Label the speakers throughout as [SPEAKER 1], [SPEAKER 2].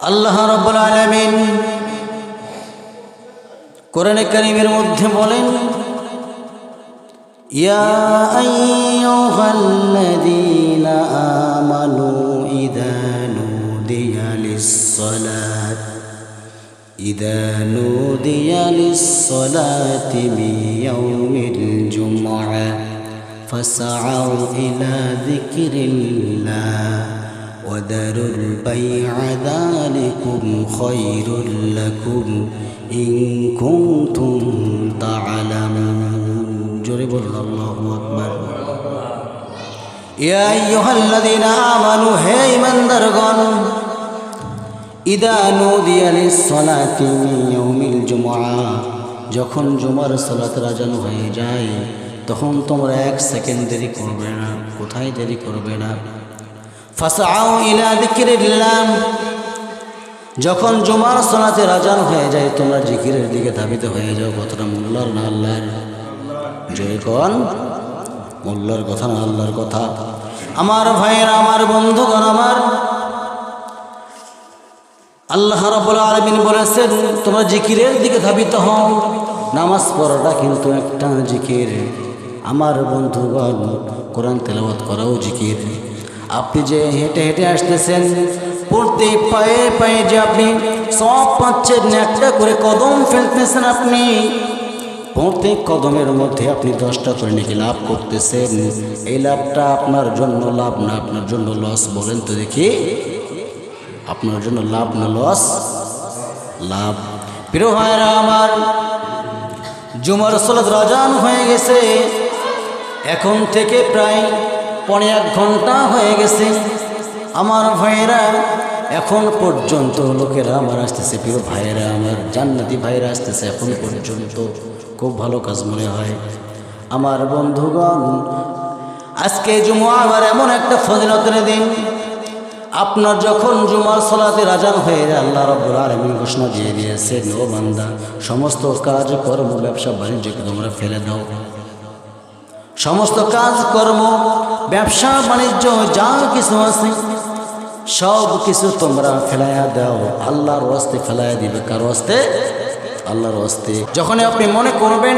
[SPEAKER 1] আল্লাহ রব্বুল আলামিন কোরআনে কারিমের মধ্যে বলেন ইয়া আইয়ুহাল্লাযীনা আমানু ইযা নুদিয়া লিস-সালাত إذا نودي للصلاة من يوم الجمعة فاسعوا إلى ذكر الله وذروا البيع ذلكم خير لكم إن كنتم تعلمون جرب الله أكبر يا أيها الذين آمنوا هي من درغن ইদা নদিয়ালিস সলাতি মিয়াউমিল জুমআ যখন জুমার সালাত রাজানো হয়ে যায় তখন তোমরা এক সেকেন্ড দেরি করবে না কোথায় দেরি করবে না ফাসাউ ইলা যিকরিল্লাহ। যখন জুমার সোনাতে রাজান হয়ে যায়, তোমরা জিকিরের দিকে ধাবিত হয়ে যাও, কথাটা মোল্লার না আল্লাহর? জয় কন? মোল্লার কথা না আল্লাহর কথা? আমার ভাইয়ের, আমার বন্ধুগণ, আমার আল্লাহ রাব্বুল আলামিন বলেছেন, তোমরা জিকিরের দিকে ধাবিত হও। নামাজ পড়াটা কিন্তু একটা জিকির আমার বন্ধুগণ, কোরআন তেলাওয়াত করাও জিকির আপনি যে হেঁটে হেঁটে আসতেছেন পড়তে পায়ে পায়ে যে আপনি সব পাচ্ছেন, একটা করে কদম ফেলতেছেন আপনি। প্রত্যেক কদমের মধ্যে আপনি দশটা করে নাকি লাভ করতেছেন। এই লাভটা আপনার জন্য লাভ না, আপনার জন্য লস বলেন তো দেখি। আপনার জন্য লাভ না লস? লাভ। প্রিয় ভাইরা আমার, জুমার সলাদ রাজান হয়ে গেছে। এখন থেকে প্রায় পনে এক ঘণ্টা হয়ে গেছে। আমার ভাইয়েরা, এখন পর্যন্ত লোকেরা আমার আসতেছে, প্রিয় ভাইয়েরা আমার, জান্নাতি ভাইয়েরা আসতেছে এখন পর্যন্ত। খুব ভালো কাজ মনে হয়। আমার বন্ধুগণ, আজকে জুমা আবার এমন একটা ফজিলতের দিন। আপনার যখন জুমার সলাতে রাজান হয়ে আল্লাহ রব্বুল আলমিন ঘোষণা দিয়ে দিয়েছে ও বান্দা, সমস্ত কাজ, কর্ম, ব্যবসা, বাণিজ্যকে তোমরা ফেলে দাও। সমস্ত কাজ, কর্ম, ব্যবসা, বাণিজ্য, যা কিছু আছে, সব কিছু তোমরা ফেলাইয়া দাও। আল্লাহর ওয়াস্তে ফেলাইয়া দিবে। কার ওয়াস্তে আল্লাহর ওয়াস্তে যখন আপনি মনে করবেন,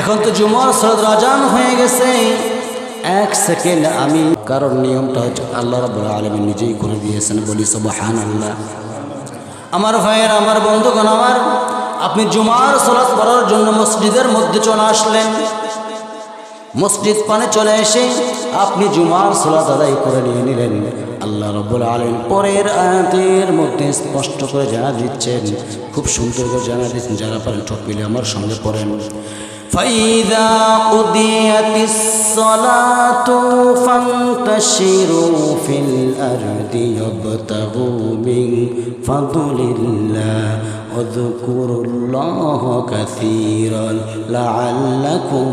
[SPEAKER 1] এখন তো জুমার সলাত রাজান হয়ে গেছে, এক সেকেন্ড আমি কারণ নিয়মটা হচ্ছে আল্লাহ রব্বুল আলমী নিজেই করে দিয়েছেন, বলি সব হান আল্লাহ আমার ভাইয়ের, আমার বন্ধুগণ, আমার আপনি জুমার সলাৎ করার জন্য মসজিদের মধ্যে চলে আসলেন। মসজিদ পানে চলে এসে আপনি জুমার সলাৎ আদায় করে নিয়ে নিলেন। আল্লাহ রব্বুল আলম পরের আয়াতের মধ্যে স্পষ্ট করে জানা দিচ্ছেন। খুব সুন্দর করে জানা দিচ্ছেন। যারা পারেন ঠক মিলে আমার সঙ্গে পড়েন। فإذا قضيت الصلاة فانتشروا في الأرض يبتغوا من فضل الله واذكروا الله كثيرا لعلكم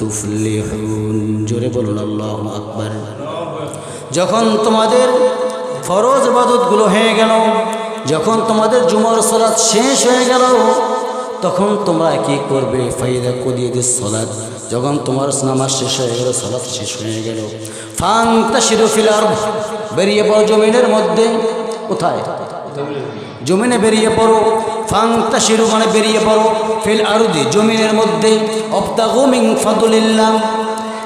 [SPEAKER 1] তুফলিহুন জোরে বলুন আল্লাহ আকবার যখন তোমাদের ফরজ বাদতগুলো হয়ে গেল যখন তোমাদের জুমার সলাৎ শেষ হয়ে গেল তখন তোমরা কি করবে? ফাইদা করিয়ে দিয়ে সলাদ যখন তোমার নামাজ শেষ হয়ে গেল সলাদ শেষ হয়ে গেল। ফাংতা শিরুফিলার বেরিয়ে পড়ো জমিনের মধ্যে। কোথায়? জমিনে বেরিয়ে পড়ো। ফাংতা শিরু মানে বেরিয়ে পড়ো। ফিল আরুদি, জমিনের মধ্যে। অপ্তাগুমিং ফাদুলিল্লাহ।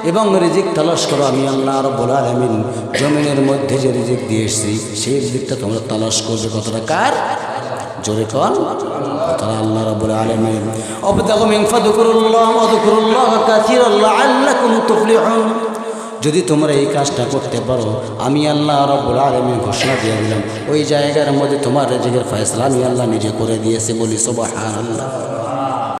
[SPEAKER 1] এবং রিজিক তালাশ করো আমি আল্লাহ রব্বুল আলামিন। জমিনের মধ্যে যে রিজিক দিয়ে এসেছি, সেই রিজিকটা তোমরা তালাশ করবে কতটা? কার? জোরে কর। তারা আল্লাহ রাব্বুল আলামিন অবতাগু মিন ফাদকুরুল্লাহ ওয়াদকুরুল্লাহ কাসীরান লাআল্লাকুম তুফলিহুন। যদি তোমরা এই কাজটা করতে পারো আমি আল্লাহ রব্বুল আলামিন ঘোষণা দিয়ে দিলাম। ওই জায়গার মধ্যে তোমার রেজিকের ফয়সলা আমি আল্লাহ নিজে করে দিয়েছি বলি সুবহানাল্লাহ।